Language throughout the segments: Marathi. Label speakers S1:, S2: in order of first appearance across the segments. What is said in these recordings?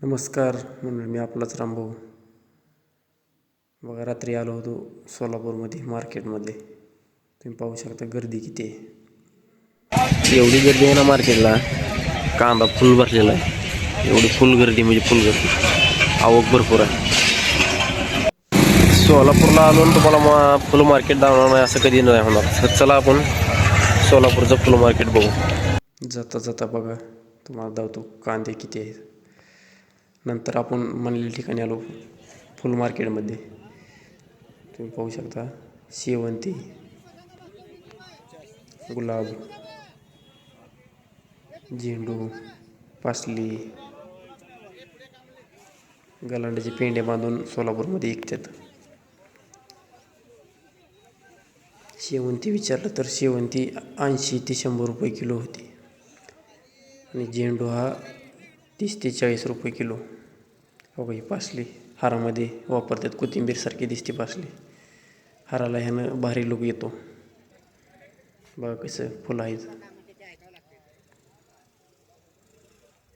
S1: नमस्कार म्हणून मी आपलाच रामभाऊ. बघा रात्री आलो होतो सोलापूरमध्ये मार्केटमध्ये. तुम्ही पाहू शकता गर्दी किती आहे. एवढी गर्दी आहे ना मार्केटला. कांदा फुल भरलेला आहे. एवढी फुल गर्दी म्हणजे फुल गर्दी. आवक भरपूर आहे. सोलापूरला आलो आणि तुम्हाला मा फुल मार्केट दाखवणार नाही असं कधी नाही होणार. तर चला आपण सोलापूरचं फुल मार्केट बघू. जाता जाता बघा तुम्हाला दावतो कांदे किती आहेत. नंतर आपण म्हणलेल्या ठिकाणी आलो फुल मार्केटमध्ये. तुम्ही पाहू शकता शेवंती गुलाब झेंडू पासली गलांड्याचे पेंडे बांधून सोलापूरमध्ये विकतात. शेवंती विचारलं तर शेवंती ऐंशी ते शंभर रुपये किलो होती. आणि झेंडू हा तीस ते चाळीस रुपये किलो. बघा ही पासली. हारामध्ये वापरतात कोथिंबीरसारखी दिसते पासली. हाराला ह्यानं भारी लुक येतो. बघा कसं फुलं आहेत.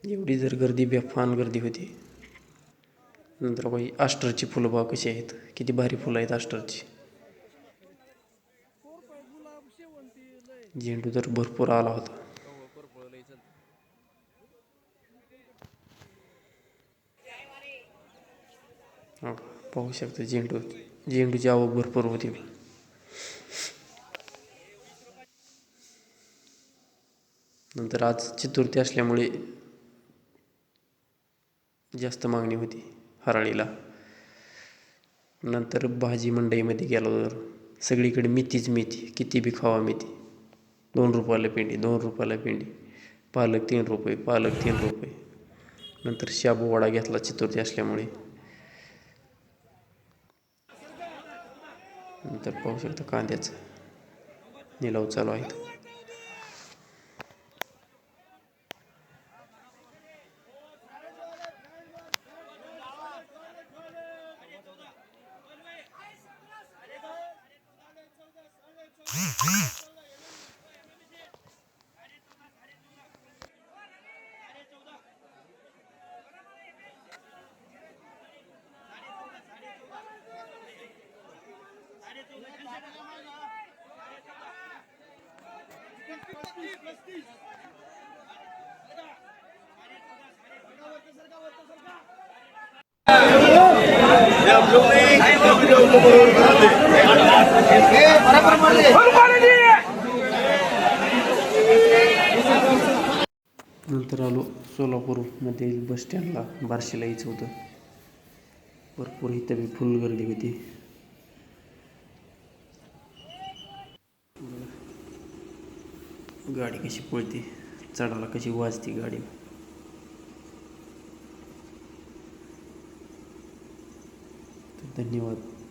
S1: एवढी जर गर्दी बेफान गर्दी होती. नंतर बाई आस्टरची फुलं बघा कशी आहेत. किती भारी फुलं आहेत आस्टरची झेंडू तर भरपूर आला होता. हो, पाहू शकता झेंडू झेंडूची आवक भरपूर होती. नंतर आज चतुर्थी असल्यामुळे जास्त मागणी होती हराळीला. नंतर भाजी मंडईमध्ये गेलो तर सगळीकडे मेथीच मेथी किती बी खावा मेथी. दोन रुपयाला पेंडी दोन रुपयाला पेंडी. पालक तीन रुपये पालक तीन रुपये. नंतर शाबू वडा घेतला चतुर्थी असल्यामुळे. नंतर पाहू शकता कांद्याचं निलाव चालू आहेत नंतर आलो सोलापूरमधील बस स्टँडला बारशेला यायचं होतं. भरपूर इथं बी फुल गर्दी होती. गाडी कशी पळते? चढायला कशी वाजते गाडी? धन्यवाद.